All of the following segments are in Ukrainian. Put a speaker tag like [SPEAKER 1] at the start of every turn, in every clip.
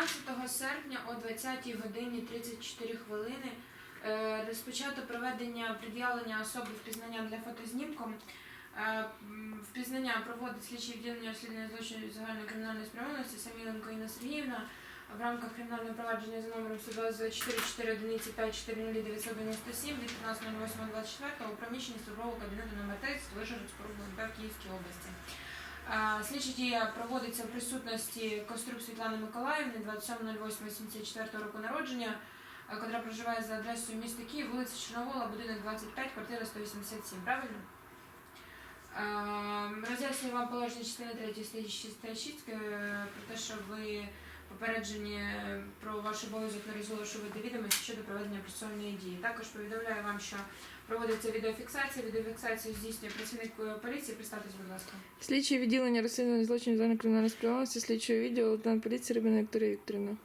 [SPEAKER 1] 16 серпня о 20 годині 34 хвилини е, розпочато проведення пред'явлення особи впізнання для фотознімком. Е, Впізнання проводить слідчі відділення розслідування злочинів загальної кримінальної спрямованості Саміленко Інна Сергіївна в рамках кримінального провадження за номером 124 4 одиниці 5 4 997 від 15.08.24 у приміщенні службового кабінету номер 30 Вишгородського РУБ Київській області. Слідча дія проводиться в присутності Кострук Світлани Миколаївни 27.08.74 року народження, котра проживає за адресою міста Київ, вулиця Чорновола, будинок 25, квартира 187. Правильно? Роз'яснюю вам положення частини 3 статті 66 е, про те, що ви попереджені е, про ваш обов'язок не розголошувати відомості щодо проведення процесуальної дії. Також повідомляю вам, що проводиться відеофіксація. Відеофіксацію здійснює працівник е, поліції. Представтесь, будь ласка.
[SPEAKER 2] Слідчі відділення розслідування злочинів загальної кримінальної справності, слідчого відділу лейтенант поліції Рибина Вікторія Вікторівна.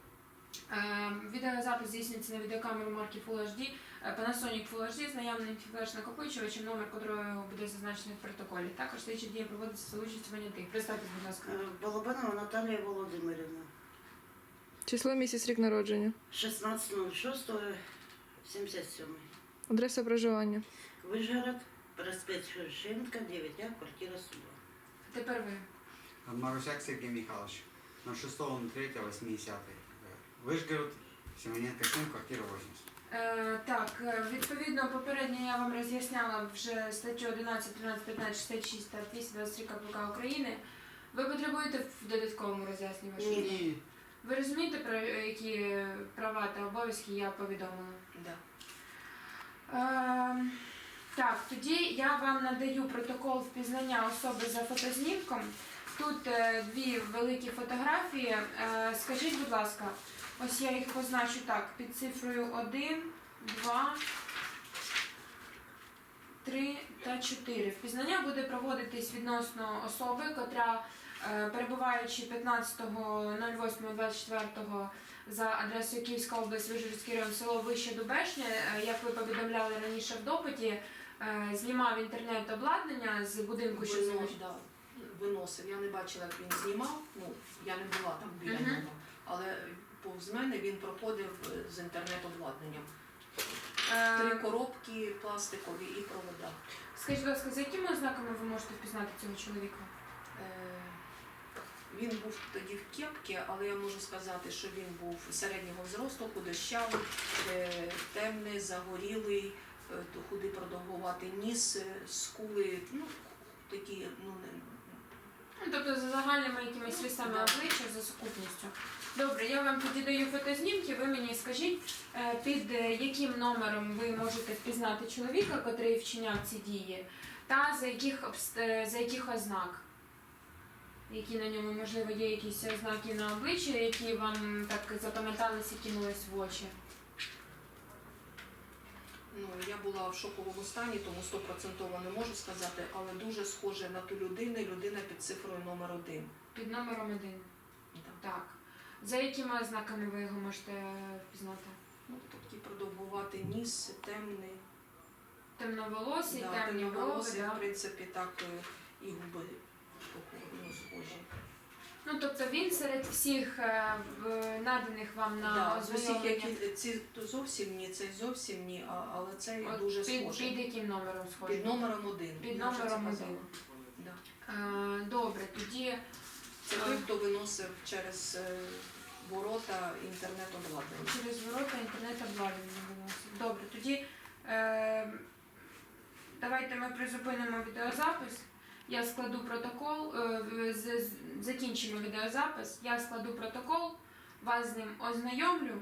[SPEAKER 1] Е, Відеозапис здійснюється на відеокамеру марки Full HD, е, Panasonic Full HD з наявним флеш накопичувачем, номер котрого буде зазначений в протоколі. Також слідчі дії проводиться за участю понятих. Представтесь, будь ласка.
[SPEAKER 3] Е, Балабанова Наталія Володимирівна.
[SPEAKER 2] Число місяць рік народження.
[SPEAKER 3] 16.06.77.
[SPEAKER 2] Адреса проживання.
[SPEAKER 3] Вишгород, проспект Шевченка, 9А, квартира 102.
[SPEAKER 1] Тепер ви.
[SPEAKER 4] Марусяк Сергей Михайлович. На 6.03.80. Вышгород, Симоненко 7, квартира 80.
[SPEAKER 1] Е, так, е, відповідно, попередньо я вам роз'ясняла вже статтю 11, 13, 15, 66 та 223 КПК України. Ви потребуєте в додатковому роз'ясненні вашого?
[SPEAKER 3] Ні.
[SPEAKER 1] Ви розумієте, про які права та обов'язки я повідомила?
[SPEAKER 3] Да.
[SPEAKER 1] Е, так, тоді я вам надаю протокол впізнання особи за фотознімком. Тут е, дві великі фотографії. Е, скажіть, будь ласка, ось я їх позначу так, під цифрою 1, 2, 3 та 4. Впізнання буде проводитись відносно особи, котра, перебуваючи 15.08.24 за адресою Київська область, Вижгородський район, село Вище Дубешня, е, як ви повідомляли раніше в допиті, е, знімав інтернет-обладнання з будинку, що залишив.
[SPEAKER 5] да, виносив. Я не бачила, як він знімав. Ну, я не була там біля
[SPEAKER 1] Мгм.
[SPEAKER 5] нього. Але повз мене він проходив е, з інтернет-обладнанням. Три
[SPEAKER 1] Е,
[SPEAKER 5] коробки пластикові і провода.
[SPEAKER 1] Скажіть, будь ласка, за якими ознаками ви можете впізнати цього чоловіка?
[SPEAKER 5] Е, Він був тоді в кепці, але я можу сказати, що він був середнього зросту, худощавий, е, темний, загорілий, е, то худий продовгуватий ніс, е, скули, ну, такі, ну, не,
[SPEAKER 1] Ну, тобто за загальними якимись рисами обличчя, за сукупністю. Добре, я вам тоді даю фотознімки, ви мені скажіть, під яким номером ви можете впізнати чоловіка, котрий вчиняв ці дії, та за яких, обст- за яких ознак? Які на ньому, можливо, є якісь ознаки на обличчі, які вам так запам'яталися, кинулись в очі?
[SPEAKER 5] Ну, я була в шоковому стані, тому стопроцентово не можу сказати, але дуже схоже на ту людину, людина під цифрою номер один.
[SPEAKER 1] Під номером один.
[SPEAKER 5] Да.
[SPEAKER 1] Так. За якими ознаками ви його можете впізнати?
[SPEAKER 5] Ну, такий продовгуватий ніс, темний,
[SPEAKER 1] Темноволосий,
[SPEAKER 5] да,
[SPEAKER 1] темні
[SPEAKER 5] темноволосий,
[SPEAKER 1] да?
[SPEAKER 5] в принципі, так е, і губи ну.
[SPEAKER 1] Ну, тобто він серед всіх е, в- наданих вам на
[SPEAKER 5] Да, з усіх,
[SPEAKER 1] ознайомлення.
[SPEAKER 5] які ці то зовсім ні, цей зовсім ні, а, але цей
[SPEAKER 1] От
[SPEAKER 5] дуже
[SPEAKER 1] під,
[SPEAKER 5] схожий.
[SPEAKER 1] під яким номером схожий?
[SPEAKER 5] Під номером один.
[SPEAKER 1] Під
[SPEAKER 5] я вже це
[SPEAKER 1] номером
[SPEAKER 5] казала.
[SPEAKER 1] один.
[SPEAKER 5] Да.
[SPEAKER 1] Е, добре, тоді
[SPEAKER 5] Це той, хто виносив через е, ворота інтернет-обладнання.
[SPEAKER 1] через ворота інтернет обладнання виносить. Добре, тоді е, давайте ми призупинимо відеозапис. Я складу протокол, е, закінчимо відеозапис, я складу протокол, вас з ним ознайомлю.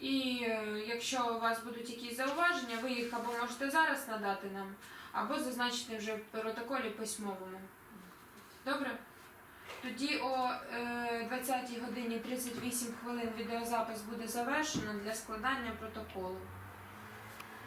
[SPEAKER 1] І е, якщо у вас будуть якісь зауваження, ви їх або можете зараз надати нам, або зазначити вже в протоколі письмовому. Добре? Тоді о е, 20 годині 38 хвилин відеозапис буде завершено для складання протоколу.